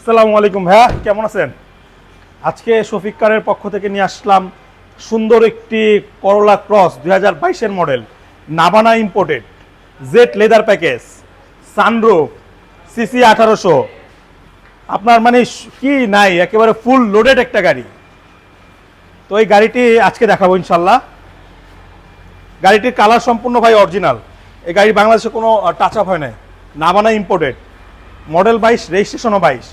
আসসালামু আলাইকুম ভাইয়া, কেমন আছেন? আজকে শফিক কারের পক্ষ থেকে নিয়ে আসলাম সুন্দর একটি করলা ক্রস দুই হাজার বাইশের মডেল নাবানা imported jet leather package sunroof CC আঠারোশো। আপনার মানে কি নাই, একেবারে ফুল লোডেড একটা গাড়ি। তো এই গাড়িটি আজকে দেখাবো ইনশাল্লাহ। গাড়িটির কালার সম্পূর্ণ ভাই অরিজিনাল এই গাড়ি বাংলাদেশে কোনো টাচ আপ হয় নাই। নাবানা ইম্পোর্টেড মডেল বাইশ রেজিস্ট্রেশনও বাইশ।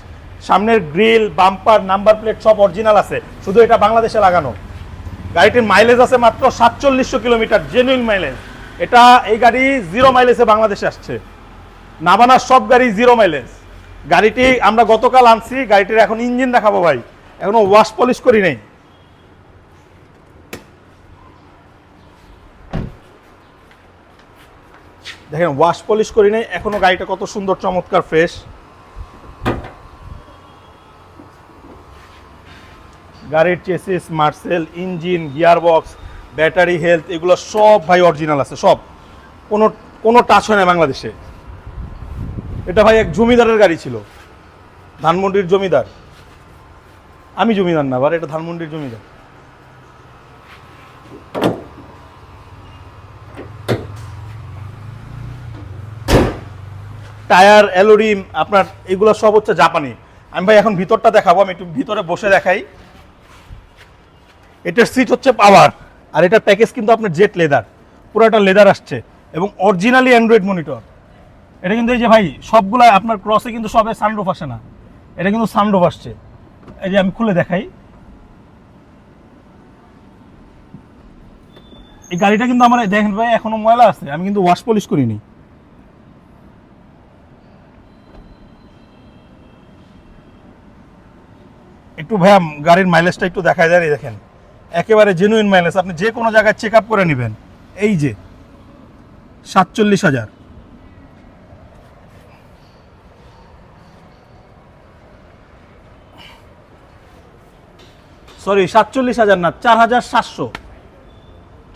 সামনের গ্রিল, বাম্পার, নাম্বার প্লেট সব অরিজিনাল আছে। শুধু এটা বাংলাদেশে লাগানো। গাড়িটির মাইলেজ আছে মাত্র সাতচল্লিশশো কিলোমিটার জেনুইন মাইলেজ এটা এই গাড়ি জিরো মাইলেজে বাংলাদেশে আসছে। নাবানার সব গাড়ি জিরো মাইলেজ গাড়িটি আমরা গতকাল আনছি, গাড়িটির এখন ইঞ্জিন দেখাবো ভাই। এখনও ওয়াশ পলিশ করি নেই। দেখেন ওয়াশ পলিশ করি নাই, এখনও গাড়িটা কত সুন্দর, চমৎকার ফ্রেশ গাড়ির chassis Marcel engine gear box battery health এগুলো সব ভাই অরিজিনাল আছে, সব। কোনো কোনো টাচ হয় না বাংলাদেশে। এটা ভাই এক জমিদারের গাড়ি ছিল। ধানমন্ডির জমিদার। আমি জমিদার না, আবার এটা ধানমন্ডির জমিদার। টায়ার, অ্যালোরিম, আপনার এগুলো সব হচ্ছে জাপানি। আমি ভাই এখন ভিতরটা দেখাবো, আমি একটু ভিতরে বসে দেখাই। এটার সিট হচ্ছে পাওয়ার আর এটার প্যাকেজ কিন্তু আপনার জেট লেদার পুরোটা লেদার আসছে। এবং অরিজিনালি অ্যান্ড্রয়েড মনিটর এটা কিন্তু এই যে ভাই, সবগুলা আপনার ক্রসে কিন্তু সবে সানরুফ আসে না। এটা কিন্তু সানরুফ আসছে। এই যে আমি খুলে দেখাই। এই গাড়িটা কিন্তু আমার, দেখেন ভাই, এখনও ময়লা আছে। আমি কিন্তু ওয়াশ পলিশ করিনি। একটু ভাইয়া, গাড়ির মাইলেজটা একটু দেখায় দেন দেখেন। একেবারে জেনুইন মাইলেজ আপনি যে কোনো জায়গায় চেক আপ করে নেবেন। এই যে, সাতচল্লিশ হাজার। সরি সাতচল্লিশ হাজার না, চার হাজার সাতশো।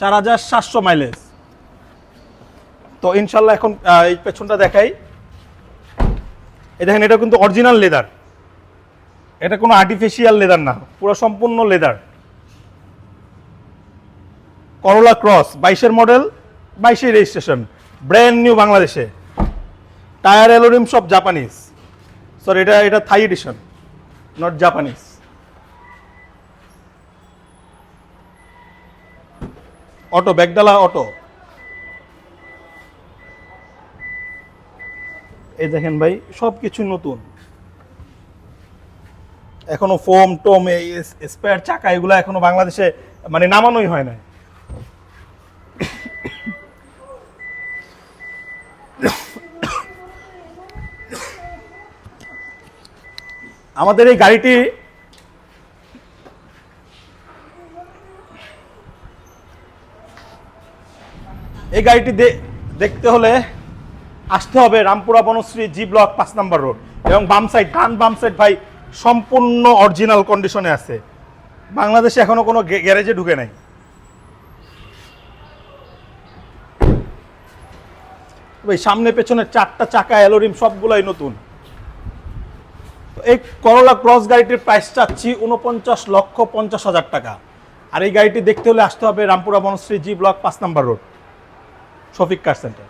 চার হাজার সাতশো মাইলেজ তো ইনশাল্লাহ এখন এই পেছনটা দেখাই। এই দেখেন, এটা কিন্তু অরিজিনাল লেদার এটা কোনো আর্টিফিশিয়াল লেদার না, পুরো সম্পূর্ণ লেদার করোলা ক্রস বাইশের মডেল বাইশে রেজিস্ট্রেশন ব্র্যান্ড নিউ বাংলাদেশে। টায়ার অ্যালোরিম সব জাপানিজ সরি এটা এটা Thai edition not Japanese auto ব্যাগডালা auto এই দেখেন ভাই সব কিছু নতুন। এখনও ফোম টোম, এই স্পেয়ার চাকা, এগুলো এখনও বাংলাদেশে মানে নামানোই হয় না আমাদের এই গাড়িটি এই গাড়িটি দেখতে হলে আসতে হবে রামপুরা বনশ্রী জি ব্লক পাঁচ নম্বর রোড এবং বাম সাইড, ডান বাম সাইড ভাই সম্পূর্ণ অরিজিনাল কন্ডিশনে আছে। বাংলাদেশে এখনও কোনো গ্যারেজে ঢুকে নাই। ভাই, সামনে, পেছনে চারটা চাকা, অ্যালোরিম, সবগুলোই নতুন। এই করলা ক্রস গাড়িটির প্রাইস চাচ্ছি উনপঞ্চাশ লক্ষ পঞ্চাশ হাজার টাকা। আর এই গাড়িটি দেখতে হলে আসতে হবে রামপুরা বনশ্রী জি ব্লক পাঁচ number road Shafiq car centre